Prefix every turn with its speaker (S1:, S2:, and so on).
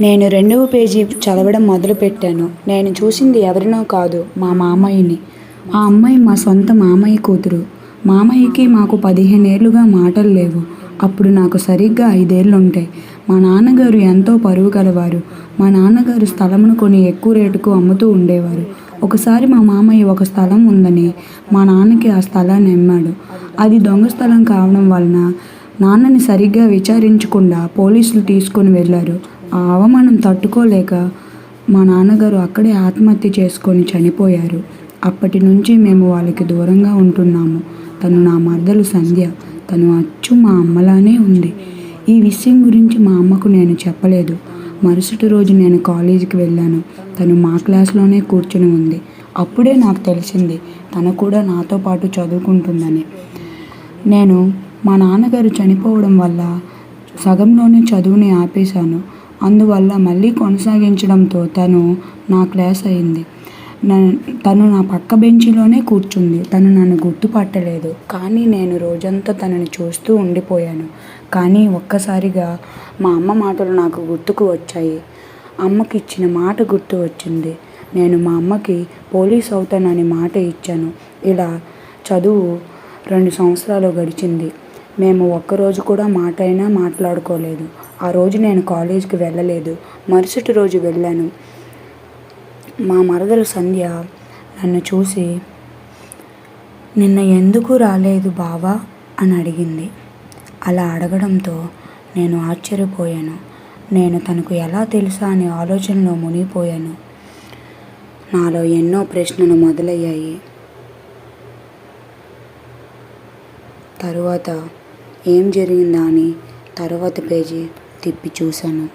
S1: నేను రెండవ పేజీ చదవడం మొదలుపెట్టాను. నేను చూసింది ఎవరినో కాదు మా మామయ్యని. ఆ అమ్మాయి మా సొంత మామయ్య కూతురు. మామయ్యకి మాకు పదిహేనేళ్ళుగా మాటలు లేవు. అప్పుడు నాకు సరిగ్గా ఐదేళ్ళు ఉంటాయి మా నాన్నగారు ఎంతో పరువు కలవారు మా నాన్నగారు స్థలమును కొని ఎక్కువ రేటుకు అమ్ముతూ ఉండేవారు. ఒకసారి మా మామయ్య ఒక స్థలం ఉందని మా నాన్నకి ఆ స్థలాన్ని అమ్మాడు. అది దొంగ స్థలం కావడం వలన నాన్నని సరిగ్గా విచారించకుండా పోలీసులు తీసుకొని వెళ్ళారు. ఆ అవమానం తట్టుకోలేక మా నాన్నగారు అక్కడే ఆత్మహత్య చేసుకొని చనిపోయారు. అప్పటి నుంచి మేము వాళ్ళకి దూరంగా ఉంటున్నాము. తను నా మర్దలు సంధ్య. తను అచ్చు మా అమ్మలానే ఉంది. ఈ విషయం గురించి మా అమ్మకు నేను చెప్పలేదు. మరుసటి రోజు నేను కాలేజీకి వెళ్ళాను. తను మా క్లాస్లోనే కూర్చుని ఉంది. అప్పుడే నాకు తెలిసింది తను కూడా నాతో పాటు చదువుకుంటుందని. నేను మా నాన్నగారు చనిపోవడం వల్ల సగంలోనే చదువుని ఆపేశాను. అందువల్ల మళ్ళీ కొనసాగించడంతో తను నా క్లాస్ అయింది. తను నా పక్క బెంచిలోనే కూర్చుంది. తను నన్ను గుర్తుపట్టలేదు. కానీ నేను రోజంతా తనని చూస్తూ ఉండిపోయాను. కానీ ఒక్కసారిగా మా అమ్మ మాటలు నాకు గుర్తుకు వచ్చాయి. అమ్మకి ఇచ్చిన మాట గుర్తు వచ్చింది. నేను మా అమ్మకి పోలీస్ అవుతానని మాట ఇచ్చాను. ఇలా చదువు రెండు సంవత్సరాలు గడిచింది. మేము ఒక్కరోజు కూడా మాట అయినా మాట్లాడుకోలేదు. ఆ రోజు నేను కాలేజీకి వెళ్ళలేదు. మరుసటి రోజు వెళ్ళాను. మా మరదలు సంధ్య నన్ను చూసి నిన్న ఎందుకు రాలేదు బావా? అని అడిగింది. అలా అడగడంతో నేను ఆశ్చర్యపోయాను. నేను తనకు ఎలా తెలుసా? అనే ఆలోచనలో మునిగిపోయాను. నాలో ఎన్నో ప్రశ్నలు మొదలయ్యాయి. తరువాత ఏం జరిగిందా అని తర్వాత పేజీ తిప్పి చూశాను.